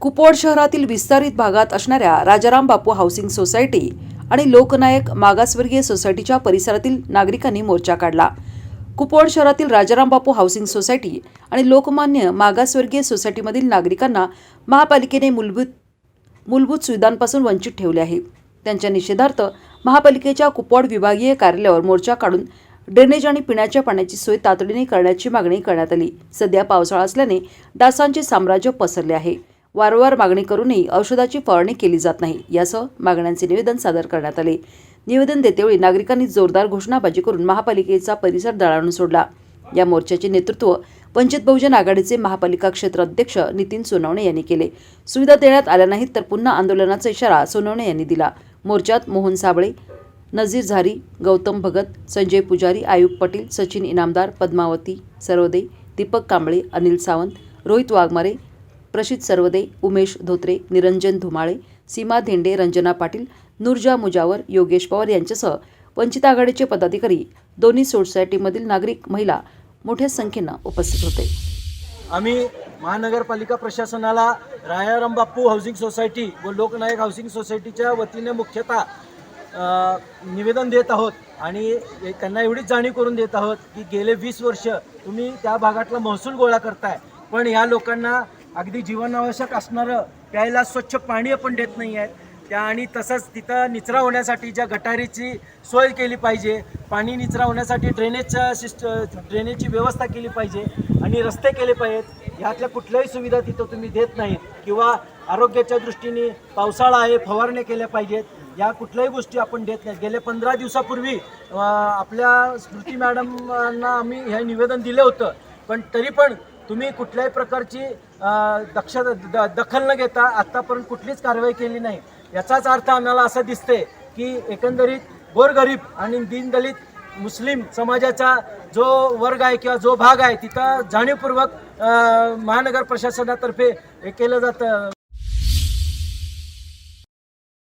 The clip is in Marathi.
कुपवाड शहरातील विस्तारित भागात असणाऱ्या राजाराम बापू हाऊसिंग सोसायटी आणि लोकनायक मागासवर्गीय सोसायटीच्या परिसरातील नागरिकांनी मोर्चा काढला. कुपवाड शहरातील राजाराम बापू हाऊसिंग सोसायटी आणि लोकमान्य मागासवर्गीय सोसायटीमधील नागरिकांना महापालिकेने मूलभूत मूलभूत सुविधांपासून वंचित ठेवले आहे. त्यांच्या निषेधार्थ महापालिकेच्या कुपवाड विभागीय कार्यालयावर मोर्चा काढून ड्रेनेज आणि पिण्याच्या पाण्याची सोय तातडीने करण्याची मागणी करण्यात आली. सध्या पावसाळा असल्याने डासांचे साम्राज्य पसरले आहे. वारंवार मागणी करूनही औषधाची फवारणी केली जात नाही यासह मागण्यांचे निवेदन सादर करण्यात आले. निवेदन देतेवेळी नागरिकांनी जोरदार घोषणाबाजी करून महापालिकेचा परिसर दळाणून सोडला. या मोर्चाचे नेतृत्व वंचित बहुजन आघाडीचे महापालिका क्षेत्र अध्यक्ष नितीन सोनवणे यांनी केले. सुविधा देण्यात आल्या नाहीत तर पुन्हा आंदोलनाचा इशारा सोनवणे यांनी दिला. मोर्चात मोहन साबळे नजीर झारी गौतम भगत संजय पुजारी आयुब पटेल सचिन इनामदार पद्मावती सरोदे दीपक कांबळे अनिल सावंत रोहित वाघमारे प्रशित सर्वदे उमेश धोत्रे निरंजन धुमाळे सीमा धेंडे रंजना पाटील नूरजा मुजावर योगेश पवार यांच्यासह वंचित आघाडीचे पदाधिकारी दोन्ही सोसायटीमधील नागरिक महिला मोठ्या संख्येनं उपस्थित होते. आम्ही महानगरपालिका प्रशासनाला रायाराम बाप्पू हाऊसिंग सोसायटी व लोकनायक हाऊसिंग सोसायटीच्या वतीने मुख्यतः निवेदन देत आहोत आणि त्यांना एवढीच जाणीव करून देत आहोत की गेले वीस वर्ष तुम्ही त्या भागातला महसूल गोळा करताय. पण या लोकांना अगदी जीवनावश्यक असणारं प्यायला स्वच्छ पाणी आपण देत नाही आहेत. त्या आणि तसंच तिथं निचरा होण्यासाठी ज्या गटारीची सोय केली पाहिजे पाणी निचरा होण्यासाठी ड्रेनेजच्या सिस्ट ड्रेनेजची व्यवस्था केली पाहिजे आणि रस्ते केले पाहिजेत. ह्यातल्या कुठल्याही सुविधा तिथं तुम्ही देत नाहीत किंवा आरोग्याच्या दृष्टीने पावसाळा आहे फवारण्या केल्या पाहिजेत. या कुठल्याही गोष्टी आपण देत नाही गेल्या पंधरा दिवसापूर्वी आपल्या स्मृती मॅडमांना आम्ही हे निवेदन दिलं होतं. पण तरी पण तुम्ही कुठल्याही प्रकारची दक्ष दक्षता द- दखल न घेता आत्तापर्यंत कुठलीच कारवाई केली नाही. याचाच अर्थ आम्हाला असं दिसते की एकंदरीत गोरगरीब आणि दीनदलित मुस्लिम समाजाचा जो वर्ग आहे किंवा जो भाग आहे तिथं जाणीवपूर्वक महानगर प्रशासनातर्फे हे केलं जातं.